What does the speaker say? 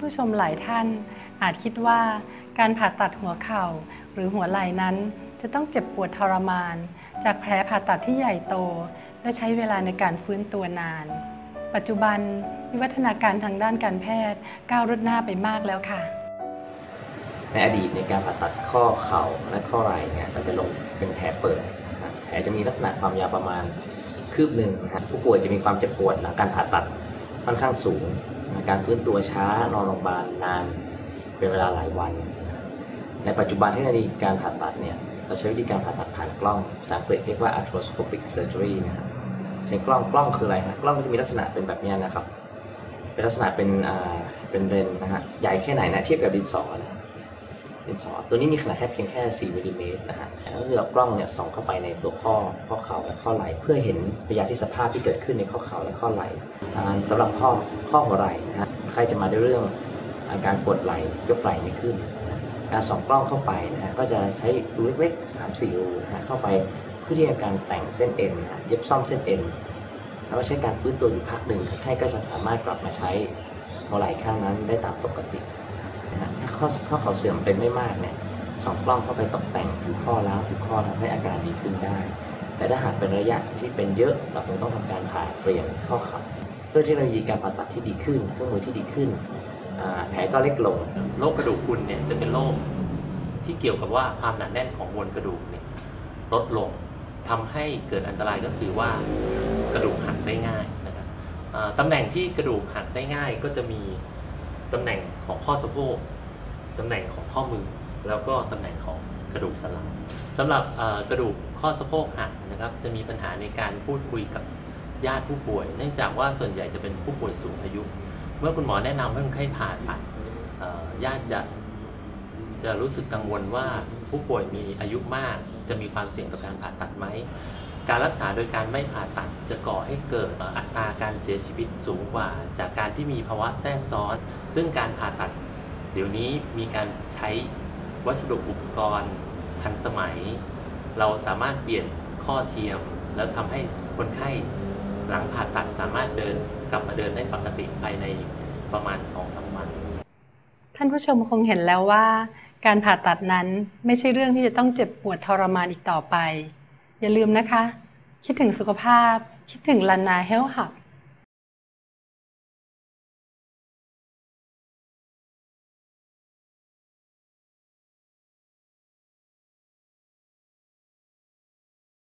ผู้ชมหลายท่าน อาจคิดว่าการผ่าตัดหัวเข่าหรือหัวไหล่นั้น จะต้องเจ็บปวดทรมาน จากแผลผ่าตัดที่ใหญ่โต และใช้เวลาในการฟื้นตัวนาน ปัจจุบันวิวัฒนาการทางด้านการแพทย์ก้าวรุดหน้าไปมากแล้วค่ะในอดีตในการผ่าตัดข้อเข่าและข้อไหล่เนี่ยเราจะลงเป็นแผลเปิดแผลจะมีลักษณะความยาวประมาณคืบหนึ่งนะครับผู้ป่วยจะมีความเจ็บปวดหลังการผ่าตัดค่อนข้างสูง การฟื้นตัวช้านอนโรงพยาบาลนานเป็นเวลาหลายวัน ในปัจจุบันเทคโนโลยีการผ่าตัดเนี่ยเราใช้วิธีการผ่าตัดผ่านกล้องภาษาอังกฤษเรียกว่า arthroscopic surgery นะครับใช้กล้องกล้องคืออะไรครับกล้องก็จะมีลักษณะเป็นแบบนี้นะครับ เป็นลักษณะเป็นอ่าเป็นเลนนะฮะใหญ่แค่ไหนนะเทียบกับดินสอนะ ดินสอตัวนี้มีขนาดแค่เพียงแค่4มิลลิเมตรนะฮะก็คือเอากล้องเนี่ยส่องเข้าไปในตัวข้อข้อเข่าและข้อไหล่เพื่อเห็นพยาธิสภาพที่เกิดขึ้นในข้อเข่าและข้อไหล่อ่าสำหรับข้อข้อหัวไหล่นะฮะใครจะมาด้วยเรื่องอาการปวดไหล่ยกไหล่ไม่ขึ้นการส่องกล้องเข้าไปนะฮะก็จะใช้รูเล็กๆ3 4รูนะฮะเข้าไปเพื่อที่จะการแต่งเส้นเอ็นนะฮะเย็บซ่อมเส้นเอ็นแล้วก็ใช้การฟื้นตัวอยู่พักหนึ่งคนไข้ก็จะสามารถกลับมาใช้หัวไหล่ข้างนั้นได้ตามปกติ ข้อข้อเข่าเสื่อมเป็นไม่มากเนี่ยสองกล้องเข้าไปตกแต่งผิวข้อล้างผิวข้อทำให้อาการดีขึ้นได้ แต่ถ้าหากเป็นระยะที่เป็นเยอะเราคงต้องทำการผ่าเปลี่ยนข้อเข่าเพื่อเทคโนโลยีการผ่าตัดที่ดีขึ้นเครื่องมือที่ดีขึ้นแผลก็เล็กลงโรคกระดูกพรุนเนี่ยจะเป็นโรคที่เกี่ยวกับว่าความหนาแน่นของมวลกระดูกเนี่ยลดลงทำให้เกิดอันตรายก็คือว่ากระดูกหักได้ง่ายนะครับตำแหน่งที่กระดูกหักได้ง่ายก็จะมีตำแหน่งของข้อสะโพก ตำแหน่งของข้อมือ แล้วก็ตำแหน่งของกระดูกสันหลังสำหรับกระดูกข้อสะโพกหักนะครับจะมีปัญหาในการพูดคุยกับญาติผู้ป่วย เนื่องจากว่าส่วนใหญ่จะเป็นผู้ป่วยสูงอายุ เมื่อคุณหมอแนะนำให้คนไข้ผ่าตัดญาติจะจะรู้สึกกังวลว่าผู้ป่วยมีอายุมาก จะมีความเสี่ยงต่อการผ่าตัดไหม การรักษาโดยการไม่ผ่าตัดจะก่อให้เกิดอัตราการเสียชีวิตสูงกว่า จากการที่มีภาวะแทรกซ้อน ซึ่งการผ่าตัด เดี๋ยวนี้มีการใช้วัสดุอุปกรณ์ทันสมัย เราสามารถเปลี่ยนข้อเทียม แล้วทำให้คนไข้หลังผ่าตัดสามารถเดินกลับมาเดินได้ปกติภายในประมาณ2-3วัน ท่านผู้ชมคงเห็นแล้วว่า การผ่าตัดนั้นไม่ใช่เรื่องที่จะต้องเจ็บปวดทรมานอีกต่อไป อย่าลืมนะคะ คิดถึงสุขภาพ คิดถึงลานาเฮลท์หับ